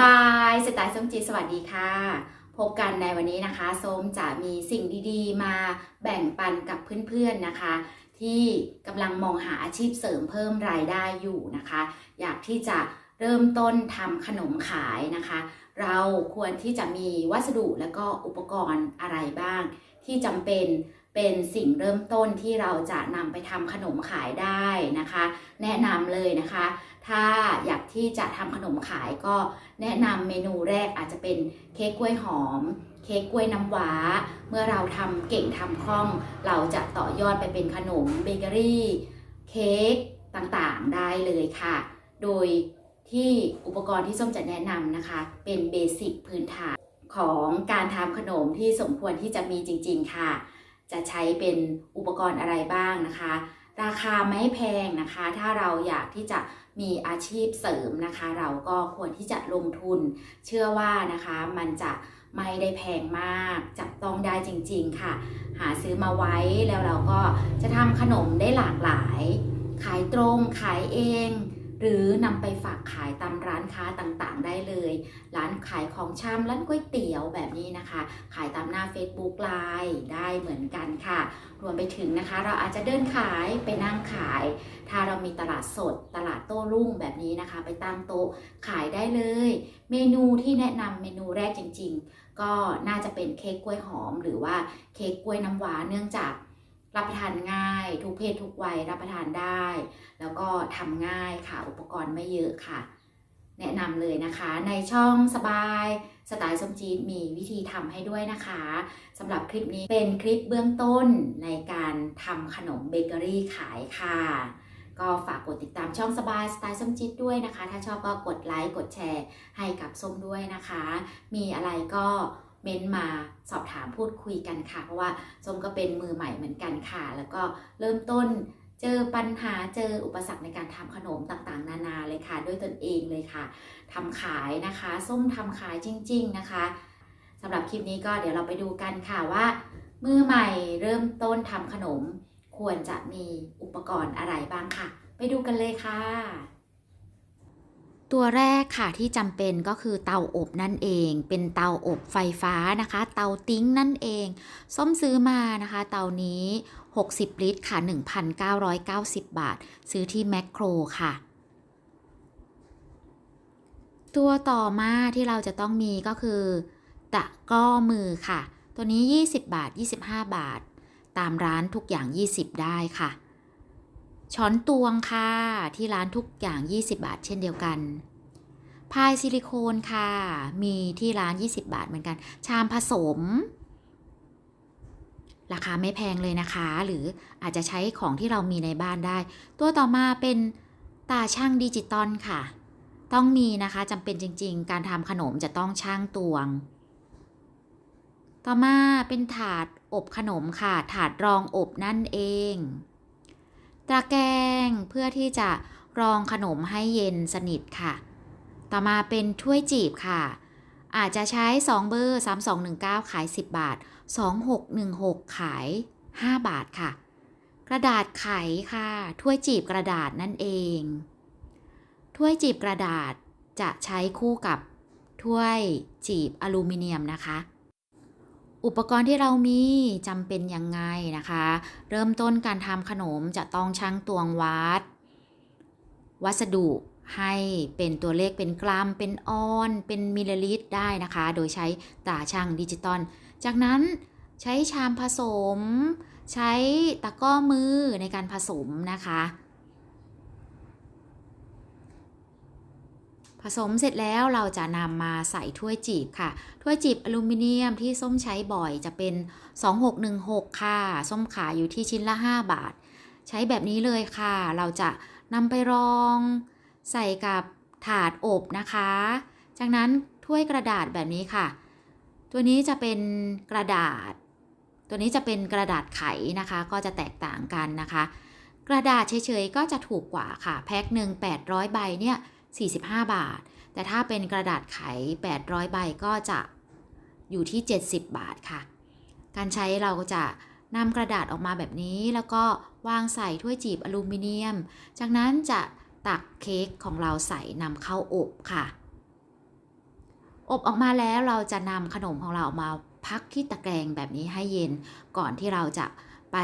บายสไตล์ส้มจีสวัสดีค่ะ พบกันในวันนี้นะคะส้มจะมีสิ่งดีๆ มาแบ่งปันกับเพื่อนๆนะคะ ที่กำลังมองหาอาชีพเสริมเพิ่มรายได้อยู่นะคะ อยากที่จะเริ่มต้นทำขนมขายนะคะ เราควรที่จะมีวัสดุและก็อุปกรณ์อะไรบ้าง ที่จำเป็นเป็นสิ่งเริ่มต้นที่เราจะนำไปทำขนมขายได้นะคะ แนะนำเลยนะคะ ถ้าอยากที่จะทำขนมขายก็แนะนำเมนูแรกอาจจะเป็นเค้กกล้วยหอม เค้กกล้วยน้ำว้า เมื่อเราทำเก่งทำคล่อง เราจะต่อยอดไปเป็นขนมเบเกอรี่ เค้กต่างๆได้เลยค่ะ โดยที่อุปกรณ์ที่ส้มจะแนะนำนะคะ เป็นเบสิกพื้นฐานของการทำขนมที่สมควรที่จะมีจริง ๆ ค่ะ จะใช้เป็นอุปกรณ์อะไรบ้างนะคะ ราคาไม่แพงนะคะ ถ้าเราอยากที่จะมีอาชีพเสริมนะคะ เราก็ควรที่จะลงทุน เชื่อว่านะคะมันจะไม่ได้แพงมาก จับต้องได้จริง ๆ ค่ะ หาซื้อมาไว้แล้วเราก็จะทำขนมได้หลากหลาย ขายตรงขายเอง หรือนำไปฝากขายตามร้านค้าต่างๆ ได้เลย ร้านขายของชำร้านก๋วยเตี๋ยวแบบนี้นะคะ ขายตามหน้า Facebook ไลน์ได้เหมือนกันค่ะ รวมไปถึงนะคะ เราอาจจะเดินขายไปนั่งขาย ถ้าเรามีตลาดสดตลาดโต้รุ่งแบบนี้นะคะ ไปตั้งโต๊ะขายได้เลย เมนูที่แนะนำเมนูแรกจริง ๆ ก็น่าจะเป็นเค้กกล้วยหอม หรือว่าเค้กกล้วยน้ำว้าเนื่องจาก รับประทานง่าย ทุกเพศทุกวัยรับประทานได้ แล้วก็ทำง่ายค่ะ อุปกรณ์ไม่เยอะค่ะ แนะนำเลยนะคะ ในช่องสบายสไตล์สมจีดมีวิธีทำให้ด้วยนะคะสำหรับคลิปนี้เป็นคลิปเบื้องต้นในการทำขนมเบเกอรี่ขายค่ะ ก็ฝากกดติดตามช่องสบายสไตล์ส้มจิตด้วยนะคะ ถ้าชอบก็กดไลค์กดแชร์ให้กับส้มด้วยนะคะ มีอะไรก็ ม้นมาสอบถามพูดคุยกันค่ะ เพราะว่าส้มก็เป็นมือใหม่เหมือนกันค่ะ แล้วก็เริ่มต้นเจอปัญหาเจออุปสรรคในการทำขนมต่างๆ นานาเลยค่ะ ด้วยตนเองเลยค่ะทำขายนะคะ ส้มทำขายจริง ๆนะคะสำหรับคลิปนี้ก็เดี๋ยวเราไปดูกันค่ะว่า มือใหม่เริ่มต้นทำขนม ควรจะมีอุปกรณ์อะไรบ้างค่ะ ไปดูกันเลยค่ะ ตัวแรกค่ะที่จำเป็นก็คือเตาอบนั่นเอง เป็นเตาอบไฟฟ้านะคะ เตาติ้งนั่นเอง ส้มซื้อมานะคะ เตานี้ 60 ลิตรค่ะ 1,990 บาท ซื้อที่แมคโครค่ะ ตัวต่อมาที่เราจะต้องมีก็คือ ตะก้อมือค่ะ ตัวนี้ 20 บาท 25 บาท ตามร้านทุกอย่าง 20 ได้ค่ะ ช้อนตวงค่ะ ที่ร้านทุกอย่าง 20 บาท เช่นเดียวกันพายซิลิโคนค่ะ มีที่ร้าน 20 บาทเหมือนกัน ชามผสม ราคาไม่แพงเลยนะคะ หรืออาจจะใช้ของที่เรามีในบ้านได้ ตัวต่อมาเป็นตาช่างดิจิตอลค่ะ ต้องมีนะคะจำเป็นจริง ๆ การทำขนมจะต้องช่างตวง ต่อมาเป็นถาดอบขนมค่ะ ถาดรองอบนั่นเอง ตะแกรงเพื่อที่จะรองขนมให้เย็นสนิทค่ะ ต่อมาเป็นถ้วยจีบค่ะ อาจจะใช้ 2 เบอร์ 3219 ขาย 10 บาท 2616 ขาย 5 บาทค่ะ กระดาษไขค่ะ ถ้วยจีบกระดาษนั่นเอง ถ้วยจีบกระดาษจะใช้คู่กับถ้วยจีบอลูมิเนียมนะคะ อุปกรณ์ที่เรามีจำเป็นยังไงนะคะ เริ่มต้นการทำขนมจะต้องชั่งตวงวัด วัสดุให้เป็นตัวเลขเป็นกรัม เป็นออน เป็นมิลลิลิตรได้นะคะ โดยใช้ตาช่างดิจิตอล จากนั้นใช้ชามผสม ใช้ตะก้อมือในการผสมนะคะ ผสมเสร็จแล้วเราจะนำมาใส่ถ้วยจีบค่ะ ถ้วยจีบอลูมิเนียมที่ส้มใช้บ่อยจะเป็น 2616 ค่ะ ส้มขายอยู่ที่ชิ้นละ 5 บาท ใช้แบบนี้เลยค่ะ เราจะนำไปรองใส่กับถาดอบนะคะ จากนั้นถ้วยกระดาษแบบนี้ค่ะ ตัวนี้จะเป็นกระดาษ ตัวนี้จะเป็นกระดาษไขนะคะ ก็จะแตกต่างกันนะคะ กระดาษเฉยๆก็จะถูกกว่าค่ะ แพ็คหนึ่ง800 ใบเนี่ย 45 บาท แต่ถ้าเป็นกระดาษไข 800 ใบก็จะอยู่ที่ 70 บาทค่ะ การใช้เราก็จะนำกระดาษออกมาแบบนี้ แล้วก็วางใส่ถ้วยจีบอลูมิเนียม จากนั้นจะตักเค้กของเราใส่นำเข้าอบค่ะ อบออกมาแล้วเราจะนำขนมของเราออกมาพักที่ตะแกรงแบบนี้ให้เย็นก่อนที่เราจะไป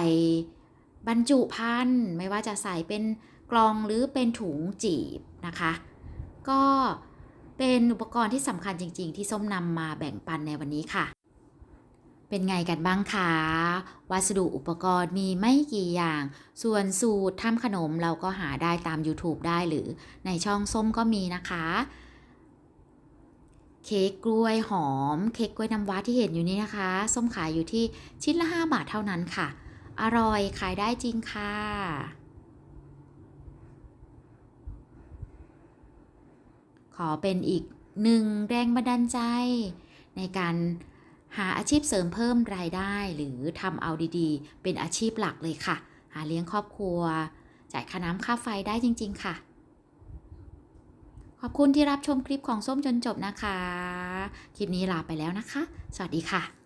บรรจุภัณฑ์ไม่ว่าจะใส่เป็นกล่องหรือเป็นถุงจีบนะคะ ก็เป็นอุปกรณ์ที่สำคัญจริง ๆ ที่ส้มนำมาแบ่งปันในวันนี้ค่ะ เป็นไงกันบ้างคะวัสดุอุปกรณ์มีไม่กี่อย่าง ส่วนสูตรทำขนมเราก็หาได้ตาม YouTube ได้หรือในช่องส้มก็มีนะคะเค้กกล้วยหอม เค้กกล้วยน้ำว้าที่เห็นอยู่นี้นะคะ ส้มขายอยู่ที่ชิ้นละ 5 บาทเท่านั้นค่ะ อร่อยขายได้จริงค่ะ ขอเป็นอีกหนึ่งแรงบันดาลใจ ในการหาอาชีพเสริมเพิ่มรายได้ หรือทำเอาดีๆ เป็นอาชีพหลักเลยค่ะ หาเลี้ยงครอบครัว จ่ายค่าน้ำค่าไฟได้จริง ๆ ค่ะ ขอบคุณที่รับชมคลิปของส้มจนจบนะคะ คลิปนี้ลาไปแล้วนะคะ สวัสดีค่ะ